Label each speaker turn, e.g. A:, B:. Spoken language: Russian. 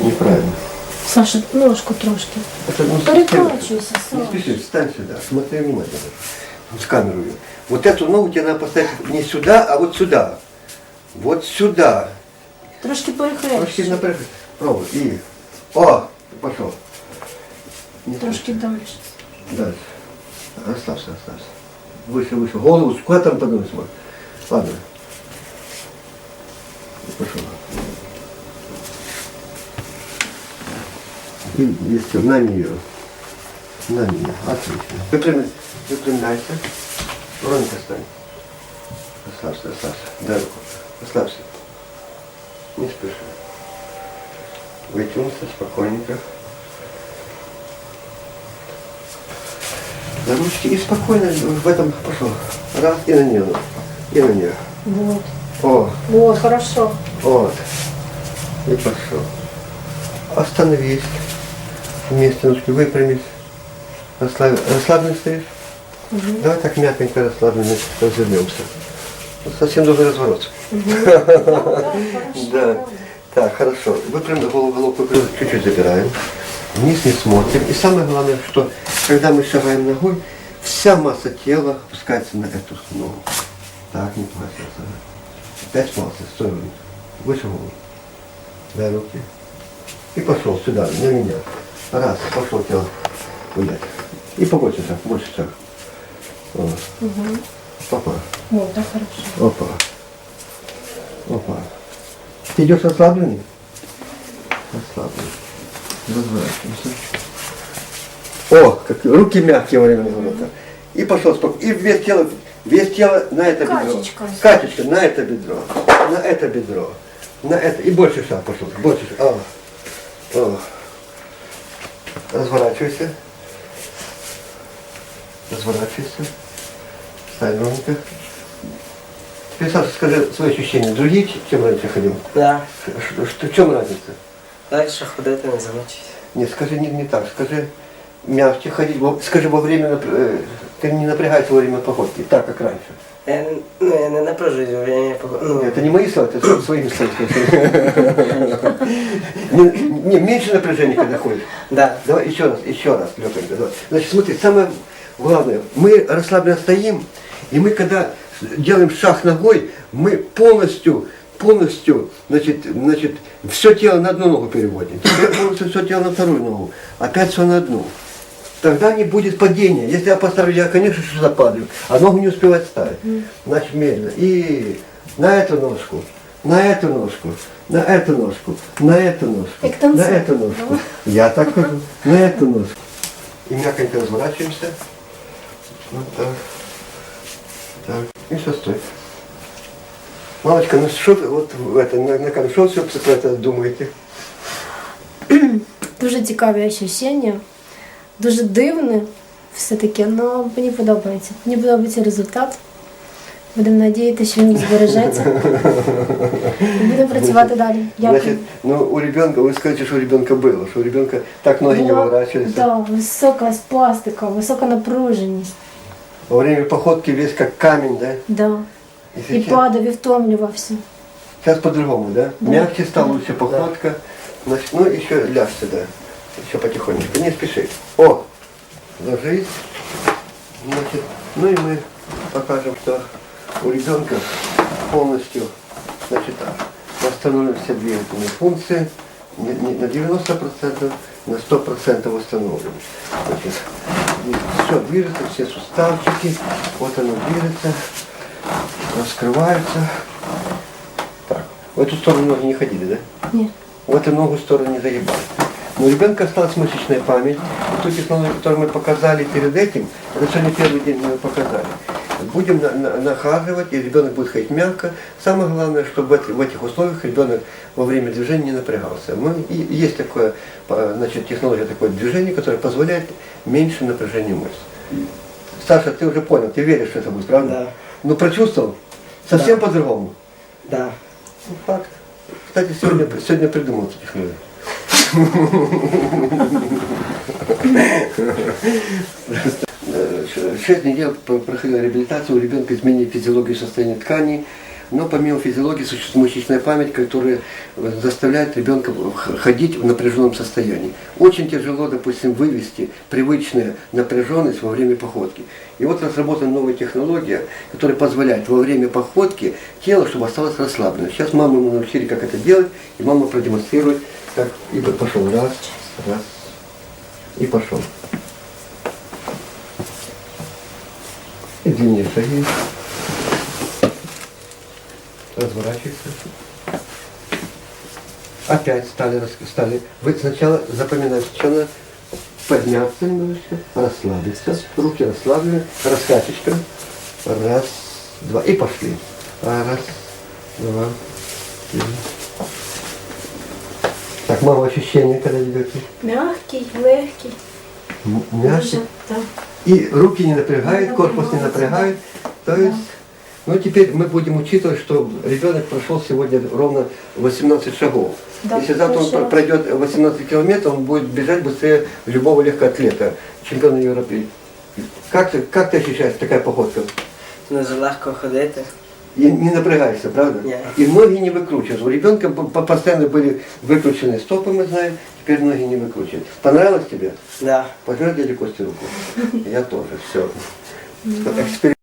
A: Неправильно.
B: Саша, ножку трошки. Перекручивайся,
A: Не
B: Саша.
A: спеши, встань сюда, смотри внимательно. Вот с камеру ее. Вот эту ногу тебе надо поставить не сюда, а вот сюда. Вот сюда.
B: Трошки
A: Трошки
B: перехрещуй.
A: напрягай. Пробуй. И. О! Пошел. Не
B: Трошки дальше.
A: Дальше. Расслабься, расслабься. Выше, выше. Голову, куда там подумай, смотри. Ладно. Пошел. И, и все, на нее. На нее. Отлично. Выпрямляйся. Выпрямляйся. Ровненько стань. Расслабься, расслабься. Дай руку. Расслабься. Не спеши. Вытянулся спокойненько. На ручки и спокойно в этом пошел. Раз и на нее. И на нее.
B: Вот.
A: О,
B: Вот, хорошо.
A: вот. И пошел. Остановись. Вместе ножки выпрямись. Расслаб... Расслабленно стоишь? Давай так мягенько расслабленно развернемся. Вот Совсем другой разворот. Да. Так, хорошо. Выпрямим голову, головку выпрямим, чуть-чуть забираем. Вниз не смотрим. И самое главное, что когда мы шагаем ногой, вся масса тела опускается на эту ногу. Так, не платится. Опять пальцы, стой ровно. Выше голову. Дай руки. И пошел сюда, на меня. Раз, пошел тело гулять. И больше шаг. О. Опа,
B: Вот, так хорошо.
A: опа. Опа. Ты идешь расслабленный? Расслабленный. Разворачиваемся. О, как руки мягкие во время разворота. И пошел спокойно. И вес тела, вес тела на это
B: Катечка.
A: бедро. Катечка на это бедро. На это бедро. На это. И больше шаг пошел. Больше шаг. О. О. Разворачивайся. Разворачивайся. Стань ровненько. Теперь, Саша, скажи свои ощущения. Другие, чем раньше ходил?
C: Да.
A: Ш- Что, в чем разница?
C: Дальше ходити не замучить.
A: Нет, скажи не, не так. Скажи мягче ходить. Скажи во время, э, ты не напрягайся во время походки, так как раньше.
C: Я, не- ну, я не напружуюсь во время ну,
A: Это не мои слова, это своими словами. Не, меньше напряжения, когда ходишь.
C: Да.
A: Давай еще раз, еще раз. Давай. Значит, смотри, самое главное, мы расслабленно стоим, и мы когда делаем шаг ногой, мы полностью, полностью, значит, значит, все тело на одну ногу переводим. Теперь полностью все тело на вторую ногу. Опять все на одну. Тогда не будет падения. Если я поставлю, я, конечно, что западаю, а ногу не успевает ставить. Значит, медленно. И на эту ножку, на эту ножку, на эту ножку, на эту ножку, на эту ножку. Я так хожу, на эту ножку. И мягонько разворачиваемся. Вот так. Так. И все, стой. Мамочка, ну что вы вот в это, на, на камеру, все про это думаете?
B: Дуже цікаві ощущення, дуже дивне все-таки, але мені подобається. Мені подобається результат. Будемо надіятися, що він збережеться. І будемо працювати далі. Дякую.
A: Значит, ну у ребенка, вы скажете, что у ребенка было, что у ребенка так ноги не
B: Була,
A: выворачивались.
B: да, висока з пластиком, висока напруженість.
A: Во время походки весь как камень, да?
B: Да.
A: И
B: І
A: сейчас,
B: падав, і втомлювався.
A: сейчас по-другому, да?
B: Да.
A: Мягче стала лучше походка. Значит, ну еще ляжь сюда. Еще потихонечку, не спеши. О, ложись. Значит, ну и мы покажем, что у ребенка полностью, значит, восстановлены все двигательные функции не, не на 90%, на 100% восстановлены. Значит, все движется, все суставчики, вот оно движется, раскрывается. Так, в эту сторону ноги не ходили, да?
B: Ні.
A: В эту ногу сторону не загибали. Но у ребенка осталась мышечная память. И ту технологию, которую мы показали перед этим, это сегодня первый день мы показали. Будем на- на- нахаживать, и ребенок будет ходить мягко. Самое главное, чтобы в, эти- в этих условиях ребенок во время движения не напрягался. Мы, и есть такое, значит, технология такое движение, которое позволяет меньше напряжения мышц. Саша, ты уже понял, ты веришь, что это будет, правда?
C: Да.
A: Ну прочувствовал? Совсем по-другому.
C: Да.
A: Ну, факт. Кстати, сегодня, сегодня придумал эту технологию. Э, ш- Шесть недель п- проходила реабилитация, у ребенка изменение физиологии состояния тканей, но помимо физиологии существует мышечная память, которая заставляет ребенка ходить в напряженном состоянии. Очень тяжело, допустим, вывести привычную напряженность во время походки. И вот разработана новая технология, которая позволяет во время походки тело, чтобы осталось расслабленным. Сейчас маму мы научили, как это делать, и мама продемонстрирует, как и пошел раз, раз, и пошел. И длиннее шаги. Разворачивается. Опять стали, стали. Вы сначала запоминаете, что надо подняться немножечко, расслабиться, руки расслаблены, раскачечка. Раз, два. И пошли. Раз, два, три. Так, мама, ощущения, когда идете?
B: Мягкий, легкий.
A: Мягкий.
B: Так.
A: И руки не напрягают, корпус не напрягает. То
B: Да.
A: есть, ну теперь мы будем учитывать, что ребенок прошел сегодня ровно 18 шагов.
B: Да,
A: Если завтра он
B: хорошо.
A: пройдет 18 километров, он будет бежать быстрее любого легкоатлета, чемпиона Европы. Как ты, как ты ощущаешь такая походка?
C: Дуже легко ходити.
A: И не напрягаешься, правда?
C: Нет.
A: И ноги не выкручиваются. У ребенка по- по- постоянно были выкручены стопы, мы знаем, теперь ноги не выкручивают. Понравилось тебе?
C: Да.
A: Пожали дяде Косте руку? Я тоже, все. Эксперимент.